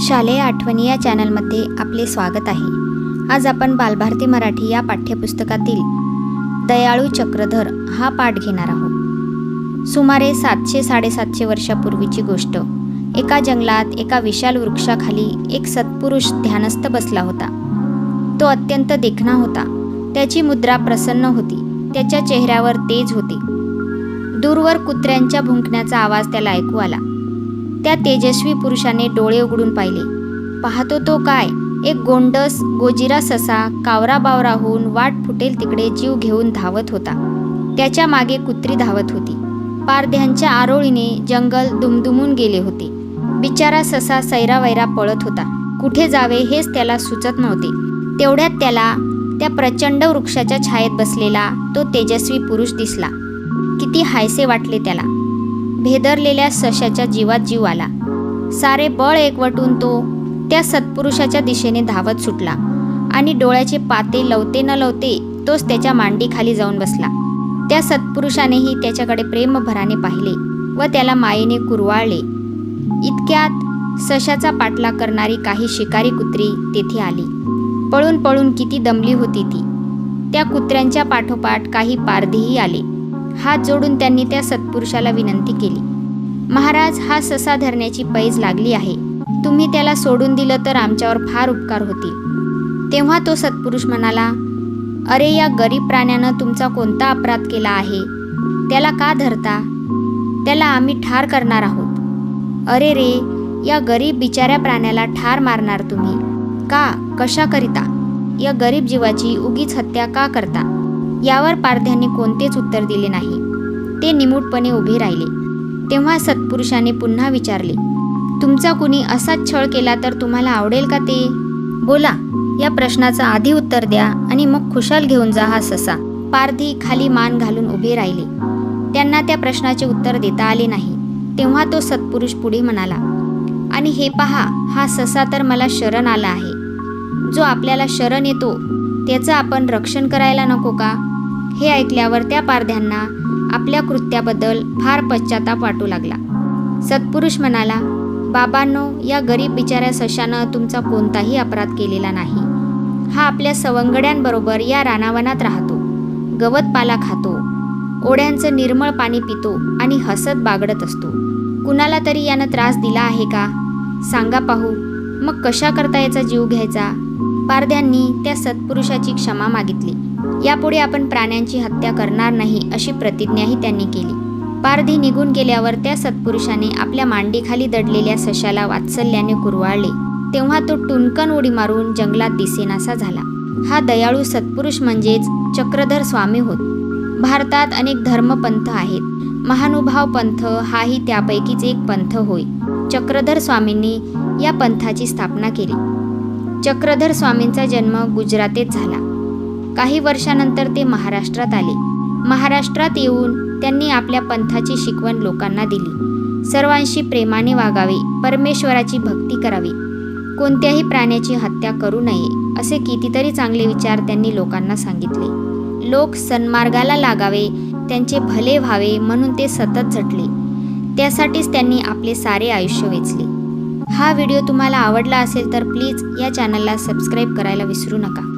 शालेय आठवणी या चॅनलमध्ये आपले स्वागत आहे. आज आपण बालभारती मराठी या पाठ्यपुस्तकातील दयाळू चक्रधर हा पाठ घेणार आहोत. सुमारे सातशे साडेसातशे वर्षापूर्वीची गोष्ट. एका जंगलात एका विशाल वृक्षाखाली एक सत्पुरुष ध्यानस्थ बसला होता. तो अत्यंत देखणा होता. त्याची मुद्रा प्रसन्न होती. त्याच्या चेहऱ्यावर तेज होते. दूरवर कुत्र्यांच्या भुंकण्याचा आवाज त्याला ऐकू आला. त्या तेजस्वी पुरुषाने डोळे उघडून पाहिले. पाहतो तो काय? एक गोंडस गोजिरा ससा कावरा बावरा होऊन वाट फुटेल तिकडे जीव घेऊन धावत होता. त्याच्यामागे कुत्री धावत होती. पारध्यांच्या आरोळीने जंगल दुमदुमून गेले होते. बिचारा ससा सैरावैरा पळत होता. कुठे जावे हेच त्याला सुचत नव्हते. तेवढ्यात त्याला त्या प्रचंड वृक्षाच्या छायेत बसलेला तो तेजस्वी पुरुष दिसला. किती हायसे वाटले त्याला. भेदरलेल्या सशाच्या जीवात जीव आला. सारे बळ एकवटून तो त्या सत्पुरुषाच्या दिशेने धावत सुटला आणि डोळ्याचे पाते लवते न लवते तोच त्याच्या मांडीखाली जाऊन बसला. त्या सत्पुरुषानेही त्याच्याकडे प्रेमभराने पाहिले व त्याला मायेने कुरवाळले. इतक्यात सशाचा पाठलाग करणारी काही शिकारी कुत्री तेथे आली. पळून पळून किती दमली होती ती. त्या कुत्र्यांच्या पाठोपाठ काही पारधीही आले. हात जोडून त्यांनी त्या सत्पुरुषाला विनंती केली. महाराज हा ससा धरण्याची पैज लागली आहे. तुम्ही त्याला सोडून दिलं तर आमच्यावर फार उपकार होतील. तेव्हा तो सत्पुरुष म्हणाला अरे या गरीब प्राण्यानं तुमचा कोणता अपराध केला आहे? त्याला का धरता? त्याला आम्ही ठार करणार आहोत. अरे रे या गरीब बिचाऱ्या प्राण्याला ठार मारणार तुम्ही. का कशाकरिता? या गरीब जीवाची उगीच हत्या का करता? यावर पारध्यांनी कोणतेच उत्तर दिले नाही. ते निमूटपणे उभे राहिले. तेव्हा सत्पुरुषाने पुन्हा विचारले तुमचा कुणी असाच छळ केला तर तुम्हाला आवडेल का ते? बोला या प्रश्नाचं आधी उत्तर द्या आणि मग खुशाल घेऊन जा हा ससा. पारधी खाली मान घालून उभे राहिले. त्यांना त्या प्रश्नाचे उत्तर देता आले नाही. तेव्हा तो सत्पुरुष पुढे म्हणाला आणि हे पहा हा ससा तर मला शरण आला आहे. जो आपल्याला शरण येतो त्याचं आपण रक्षण करायला नको का? हे ऐकल्यावर त्या पारध्यांना आपल्या कृत्याबद्दल फार पश्चाताप वाटू लागला. सत्पुरुष म्हणाला बाबांनो या गरीब बिचाऱ्या सशानं तुमचा कोणताही अपराध केलेला नाही. हा आपल्या सवंगड्यांबरोबर या रानावनात राहतो. गवत पाला खातो. ओढ्यांचं निर्मळ पाणी पितो आणि हसत बागडत असतो. कुणाला तरी यानं त्रास दिला आहे का? सांगा पाहू. मग कशा करता याचा जीव घ्यायचा? पारध्यांनी त्या सत्पुरुषाची क्षमा मागितली. यापुढे आपण प्राण्यांची हत्या करणार नाही अशी प्रतिज्ञाही त्यांनी केली. पारधी निघून गेल्यावर त्या सत्पुरुषाने आपल्या मांडीखाली दडलेल्या सशाला वात्सल्याने कुरवाळले. तेव्हा तो टुनकन उडी मारून जंगलात दिसेनासा झाला. हा दयाळू सत्पुरुष म्हणजेच चक्रधर स्वामी होत. भारतात अनेक धर्मपंथ आहेत. महानुभाव पंथ हाही त्यापैकीच एक पंथ होय. चक्रधर स्वामींनी या पंथाची स्थापना केली. चक्रधर स्वामींचा जन्म गुजरातेत झाला. काही वर्षानंतर ते महाराष्ट्रात आले. महाराष्ट्रात येऊन त्यांनी आपल्या पंथाची शिकवण लोकांना दिली. सर्वांशी प्रेमाने वागावे परमेश्वराची भक्ती करावी. कोणत्याही प्राण्याची हत्या करू नये असे कितीतरी चांगले विचार त्यांनी लोकांना सांगितले. लोक सन्मार्गाला लागावे त्यांचे भले व्हावे म्हणून ते सतत झटले. त्यासाठीच त्यांनी आपले सारे आयुष्य वेचले. हा व्हिडिओ तुम्हाला आवडला असेल तर प्लीज या चॅनलला सबस्क्राईब करायला विसरू नका.